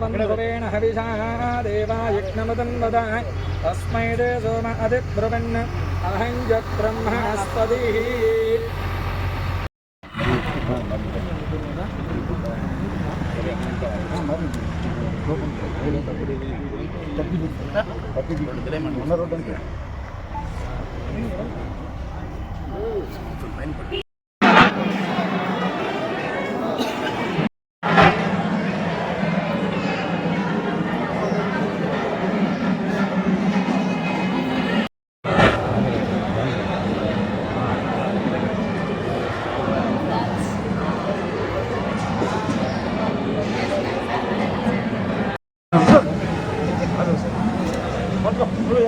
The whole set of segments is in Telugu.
राजबन्धारयन् हविषा देवा यज्ञमतन्वद तस्मै ते सोम अधिब्रुवन् अहं च ब्रह्मणस्पतिः Hey.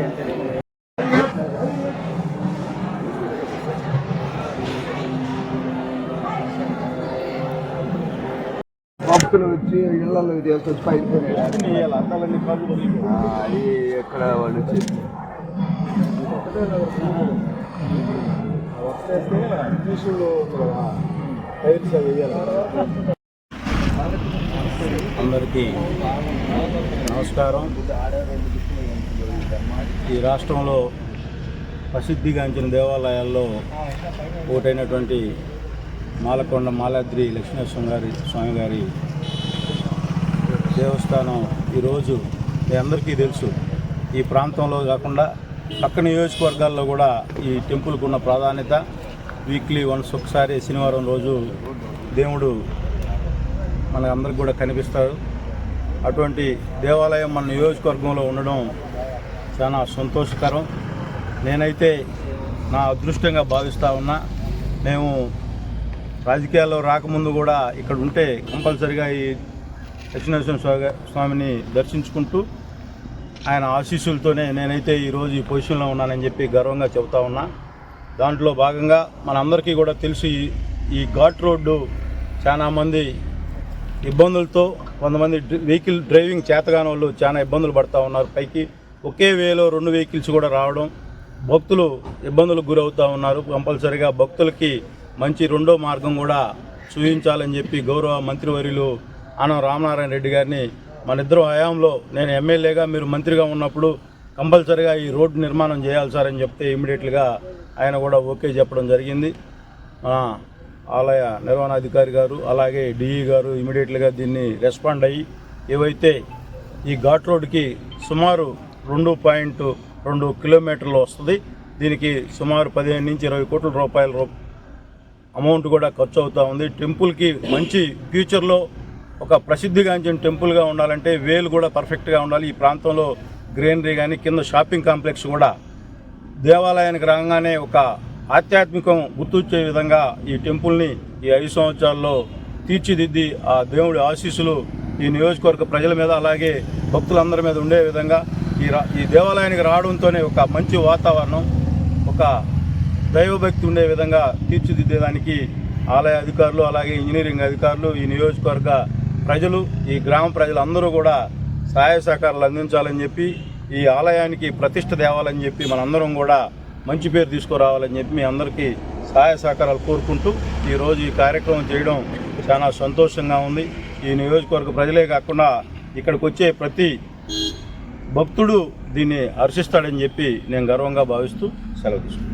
Hey. భక్తులు వచ్చి ఇళ్ళలో తీసుకొచ్చి పైన అది ఎక్కడ వాళ్ళు వచ్చి అందరికీ నమస్కారం. ఈ రాష్ట్రంలో ప్రసిద్ధిగాంచిన దేవాలయాల్లో ఒకటైనటువంటి మాలకొండ మాలాద్రి లక్ష్మీనరసింహ గారి స్వామి గారి దేవస్థానం ఈరోజు మీ అందరికీ తెలుసు. ఈ ప్రాంతంలో కాకుండా పక్క నియోజకవర్గాల్లో కూడా ఈ టెంపుల్కు ఉన్న ప్రాధాన్యత వీక్లీ వన్స్ ఒకసారి శనివారం రోజు దేవుడు మన అందరికి కూడా కనిపిస్తారు అటువంటి దేవాలయం మన నియోజకవర్గంలో ఉండడం చాలా సంతోషకరం. నేనైతే నా అదృష్టంగా భావిస్తూ ఉన్నా మేము రాజకీయాల్లో రాకముందు కూడా ఇక్కడ ఉంటే కంపల్సరిగా ఈ లక్ష్మీనరసింహ స్వామి స్వామిని దర్శించుకుంటూ ఆయన ఆశీస్సులతోనే నేనైతే ఈరోజు ఈ పొజిషన్లో ఉన్నానని చెప్పి గర్వంగా చెబుతా ఉన్నా. దాంట్లో భాగంగా మనందరికీ కూడా తెలుసు ఈ ఈ ఘాట్ రోడ్డు చాలా మంది ఇబ్బందులతో కొంతమంది వెహికల్ డ్రైవింగ్ చేతగాని వాళ్ళు చాలా ఇబ్బందులు పడుతూ ఉన్నారు. పైకి ఒకే వేలో రెండు వెహికల్స్ కూడా రావడం భక్తులు ఇబ్బందులకు గురవుతూ ఉన్నారు. కంపల్సరిగా భక్తులకి మంచి రెండో మార్గం కూడా చూపించాలని చెప్పి గౌరవ మంత్రివర్యులు ఆనం రామనారాయణ రెడ్డి గారిని మన ఇద్దరు హయాంలో నేను ఎమ్మెల్యేగా మీరు మంత్రిగా ఉన్నప్పుడు కంపల్సరిగా ఈ రోడ్డు నిర్మాణం చేయాలి సార్ అని చెప్తే ఇమీడియట్గా ఆయన కూడా ఓకే చెప్పడం జరిగింది. మన ఆలయ నిర్వహణాధికారి గారు అలాగే డిఈ గారు ఇమీడియట్గా దీన్ని రెస్పాండ్ అయ్యి ఏవైతే ఈ ఘాట్ రోడ్డుకి సుమారు రెండు పాయింట్ రెండు కిలోమీటర్లు వస్తుంది దీనికి సుమారు పదిహేను నుంచి ఇరవై కోట్ల రూపాయల రూ అమౌంట్ కూడా ఖర్చు అవుతూ ఉంది. టెంపుల్కి మంచి ఫ్యూచర్లో ఒక ప్రసిద్ధిగాంచిన టెంపుల్గా ఉండాలంటే వేలు కూడా పర్ఫెక్ట్గా ఉండాలి. ఈ ప్రాంతంలో గ్రీనరీ కానీ కింద షాపింగ్ కాంప్లెక్స్ కూడా దేవాలయానికి రాగానే ఒక ఆధ్యాత్మికం గుర్తొచ్చే విధంగా ఈ టెంపుల్ని ఈ ఐదు సంవత్సరాల్లో తీర్చిదిద్ది ఆ దేవుడి ఆశీస్సులు ఈ నియోజకవర్గ ప్రజల మీద అలాగే భక్తులందరి మీద ఉండే విధంగా ఈ రా ఈ దేవాలయానికి రావడంతోనే ఒక మంచి వాతావరణం ఒక దైవభక్తి ఉండే విధంగా తీర్చిదిద్దేదానికి ఆలయ అధికారులు అలాగే ఇంజనీరింగ్ అధికారులు ఈ నియోజకవర్గ ప్రజలు ఈ గ్రామ ప్రజలందరూ కూడా సహాయ సహకారాలు అందించాలని చెప్పి ఈ ఆలయానికి ప్రతిష్ట తేవాలని చెప్పి మనందరం కూడా మంచి పేరు తీసుకురావాలని చెప్పి మీ అందరికీ సహాయ సహకారాలు కోరుకుంటూ ఈరోజు ఈ కార్యక్రమం చేయడం చాలా సంతోషంగా ఉంది. ఈ నియోజకవర్గ ప్రజలే కాకుండా ఇక్కడికి వచ్చే ప్రతి భక్తుడు దీన్ని హర్షిస్తాడని చెప్పి నేను గర్వంగా భావిస్తూ సెలవు తీసుకుంటాను